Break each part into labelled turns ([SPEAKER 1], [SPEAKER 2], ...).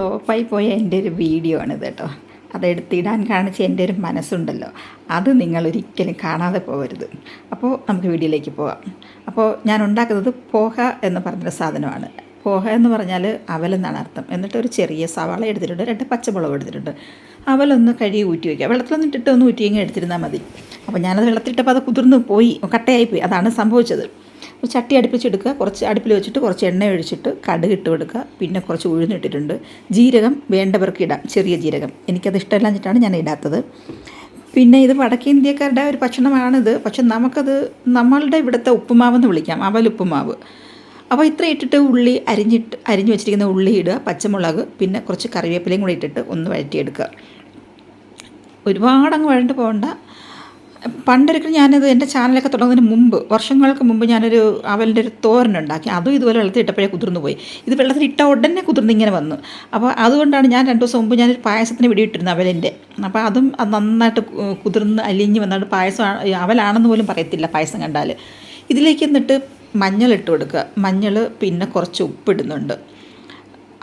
[SPEAKER 1] ഫ്ലോപ്പായി പോയ എന്റെ ഒരു വീഡിയോ ആണിത് കേട്ടോ. അതെടുത്തിടാൻ കാണിച്ച എന്റെ ഒരു മനസ്സുണ്ടല്ലോ. അത് നിങ്ങൾ ഒരിക്കലും കാണാതെ പോകരുത്. അപ്പോൾ നമുക്ക് വീഡിയോയിലേക്ക് പോകാം അപ്പോൾ ഞാൻ ഉണ്ടാക്കുന്നത് പോഹ എന്ന് പറഞ്ഞൊരു സാധനമാണ്. പോഹ എന്ന് പറഞ്ഞാൽ അവലെന്നാണ് അർത്ഥം. എന്നിട്ട് ഒരു ചെറിയ സവാള എടുത്തിട്ടുണ്ട് രണ്ട് പച്ചമുളക് എടുത്തിട്ടുണ്ട്. അവലൊന്ന് കഴുകി ഊറ്റി വയ്ക്കുക. വെള്ളത്തിലൊന്നും ഇട്ടിട്ട് ഒന്ന് ഊറ്റിയെങ്കിൽ എടുത്തിരുന്നാൽ മതി. അപ്പോൾ ഞാനത് വെള്ളത്തിലിട്ടപ്പോൾ അത് കുതിർന്ന് പോയി കട്ടയായി പോയി. അതാണ് സംഭവിച്ചത്. ഒരു ചട്ടി അടുപ്പിച്ചെടുക്കുക. കുറച്ച് അടുപ്പിൽ വെച്ചിട്ട് കുറച്ച് എണ്ണ ഒഴിച്ചിട്ട് കടുക് ഇട്ട് കൊടുക്കുക. പിന്നെ കുറച്ച് ഉഴുന്നിട്ടിട്ടുണ്ട് ജീരകം വേണ്ടവർക്ക് ഇടാം. ചെറിയ ജീരകം. എനിക്കത് ഇഷ്ടമില്ലാഞ്ഞിട്ടാണ് ഞാൻ ഇടാത്തത്. പിന്നെ ഇത് വടക്കേ ഇന്ത്യക്കാരുടെ ഒരു ഭക്ഷണമാണിത്. പക്ഷെ നമുക്കത് നമ്മളുടെ ഇവിടുത്തെ ഉപ്പുമാവെന്ന് വിളിക്കാം. അവൽ ഉപ്പുമാവ്. അപ്പോൾ ഇത്ര ഇട്ടിട്ട് ഉള്ളി അരിഞ്ഞിട്ട് അരിഞ്ഞു വെച്ചിരിക്കുന്ന ഉള്ളി ഇടുക. പച്ചമുളക് പിന്നെ കുറച്ച് കറിവേപ്പിലയും കൂടി ഇട്ടിട്ട് ഒന്ന് വഴറ്റിയെടുക്കുക. ഒരുപാടങ്ങ് വഴണ്ട് പോകണ്ട. പണ്ടൊരിക്കലും ഞാനത് എന്റെ ചാനലൊക്കെ തുടങ്ങുന്നതിന് മുമ്പ് വർഷങ്ങൾക്ക് മുമ്പ് ഞാനൊരു അവലിന്റെ ഒരു തോരനുണ്ടാക്കി അതും ഇതുപോലെ വെള്ളത്തിൽ ഇട്ടപ്പോഴേ കുതിർന്നു പോയി. ഇത് വെള്ളത്തിൽ ഇട്ട ഉടനെ കുതിർന്ന് ഇങ്ങനെ വന്നു. അപ്പോൾ അതുകൊണ്ടാണ് ഞാൻ രണ്ട് ദിവസം മുമ്പ് ഞാനൊരു പായസത്തിന് വെടിയിട്ടിരുന്നു അവലിന്റെ. അപ്പോൾ അതും അത് നന്നായിട്ട് കുതിർന്ന് അലിഞ്ഞ് വന്നിട്ട് പായസം അവലാണെന്ന് പോലും പറയത്തില്ല പായസം കണ്ടാൽ ഇതിലേക്ക് എന്നിട്ട് മഞ്ഞൾ ഇട്ട് കൊടുക്കുക. മഞ്ഞൾ പിന്നെ കുറച്ച് ഉപ്പിടുന്നുണ്ട്.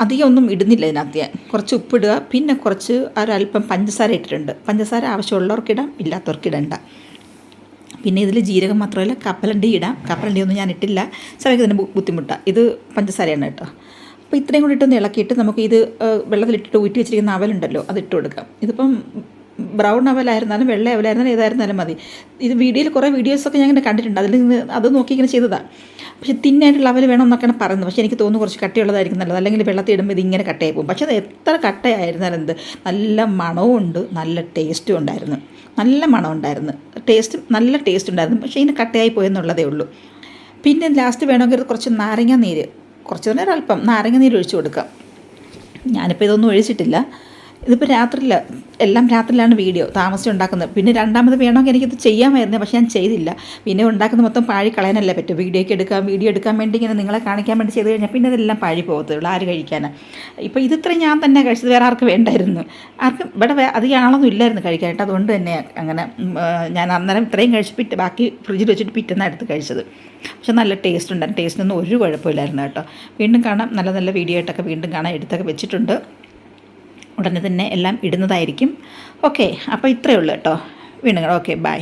[SPEAKER 1] അധികം ഒന്നും ഇടുന്നില്ല ഇതിനകത്ത് ഞാൻ. കുറച്ച് ഉപ്പിടുക പിന്നെ കുറച്ച് ഒരല്പം പഞ്ചസാര ഇട്ടിട്ടുണ്ട്. പഞ്ചസാര ആവശ്യമുള്ളവർക്ക് ഇടാം ഇല്ലാത്തവർക്ക് ഇടണ്ട. പിന്നെ ഇതിൽ ജീരകം മാത്രമല്ല കപ്പലണ്ടി ഇടാം. കപ്പലണ്ടി ഒന്നും ഞാൻ ഇട്ടില്ല. ചിലർക്ക് ഇതിന് ബുദ്ധിമുട്ടാണ് ഇത് പഞ്ചസാരയാണ് കേട്ടോ. അപ്പോൾ ഇത്രയും കൂടി ഇട്ടൊന്ന് ഇളക്കിയിട്ട് നമുക്ക് ഇത് വെള്ളത്തിലിട്ടിട്ട് ഊറ്റി വെച്ചിരിക്കുന്ന അവലുണ്ടല്ലോ അത് ഇട്ട് കൊടുക്കാം. ഇതിപ്പം ബ്രൗൺ അവലായിരുന്നാലും വെള്ള അവലായിരുന്നാലും ഏതായിരുന്നാലും മതി. ഇത് വീഡിയോയിൽ കുറേ വീഡിയോസൊക്കെ ഞാൻ ഇങ്ങനെ കണ്ടിട്ടുണ്ട്. അതിൽ നിന്ന് അത് നോക്കി ഇങ്ങനെ ചെയ്തതാണ് പക്ഷേ തിന്നായിട്ടുള്ള അവൽ വേണമെന്നൊക്കെയാണ് പറയുന്നത്. പക്ഷേ എനിക്ക് തോന്നുന്നു കുറച്ച് കട്ടിയുള്ളതായിരിക്കും നല്ലത്. അല്ലെങ്കിൽ വെള്ളത്തിൽ ഇടുമ്പോൾ ഇത് ഇങ്ങനെ കട്ടയായി പോകും പക്ഷേ അത് എത്ര കട്ടയായിരുന്നാലും എന്ത്? നല്ല മണവും ഉണ്ട് നല്ല ടേസ്റ്റും ഉണ്ടായിരുന്നു. നല്ല മണം ഉണ്ടായിരുന്നു. ടേസ്റ്റ് നല്ല ടേസ്റ്റ് ഉണ്ടായിരുന്നു. പക്ഷേ ഇതിന് കട്ടയായി പോയെന്നുള്ളതേ ഉള്ളൂ. പിന്നെ ലാസ്റ്റ് വേണമെങ്കിൽ കുറച്ച് നാരങ്ങ നീര് കുറച്ച് നേരം അല്പം നാരങ്ങ നീര് ഒഴിച്ചു കൊടുക്കാം. ഞാനിപ്പോൾ ഇതൊന്നും ഒഴിച്ചിട്ടില്ല. ഇതിപ്പോൾ രാത്രിയില്ല എല്ലാം രാത്രിയിലാണ് വീഡിയോ താമസിച്ച് ഉണ്ടാക്കുന്നത് പിന്നെ രണ്ടാമത് വേണമെങ്കിൽ എനിക്കിത് ചെയ്യാമായിരുന്നു പക്ഷേ ഞാൻ ചെയ്തില്ല. പിന്നെ ഉണ്ടാക്കുന്ന മൊത്തം പാഴി കളയാനല്ലേ പറ്റും. വീഡിയോയ്ക്ക് എടുക്കാം വീഡിയോ എടുക്കാൻ വേണ്ടി ഇങ്ങനെ നിങ്ങളെ കാണിക്കാൻ വേണ്ടി ചെയ്ത് കഴിഞ്ഞാൽ പിന്നെ അതെല്ലാം പാഴി പോകത്തുള്ളൂ ആര് കഴിക്കാനാണ് ഇപ്പോൾ ഇതിത്ര ഞാൻ തന്നെ കഴിച്ചത് വേറെ ആർക്ക് വേണ്ടായിരുന്നു. ആർക്കും ഇവിടെ അധികം ആളൊന്നും ഇല്ലായിരുന്നു കഴിക്കാനായിട്ട്. അതുകൊണ്ട് തന്നെ അങ്ങനെ ഞാൻ അന്നേരം ഇത്രയും കഴിച്ച് പിറ്റ് ബാക്കി ഫ്രിഡ്ജിൽ വെച്ചിട്ട് പിറ്റേന്നാണ് എടുത്ത് കഴിച്ചത്. പക്ഷെ നല്ല ടേസ്റ്റ് ഉണ്ടായിരുന്നു ടേസ്റ്റിനൊന്നും ഒരു കുഴപ്പമില്ലായിരുന്നു കേട്ടോ. വീണ്ടും കാണാം. നല്ല നല്ല വീഡിയോ ആയിട്ടൊക്കെ വീണ്ടും കാണാൻ എടുത്തൊക്കെ വെച്ചിട്ടുണ്ട്. ഉടനെ തന്നെ എല്ലാം ഇടുന്നതായിരിക്കും. ഓക്കെ അപ്പോൾ ഇത്രയേ ഉള്ളൂ കേട്ടോ. വീണ്ടും ഓക്കെ ബൈ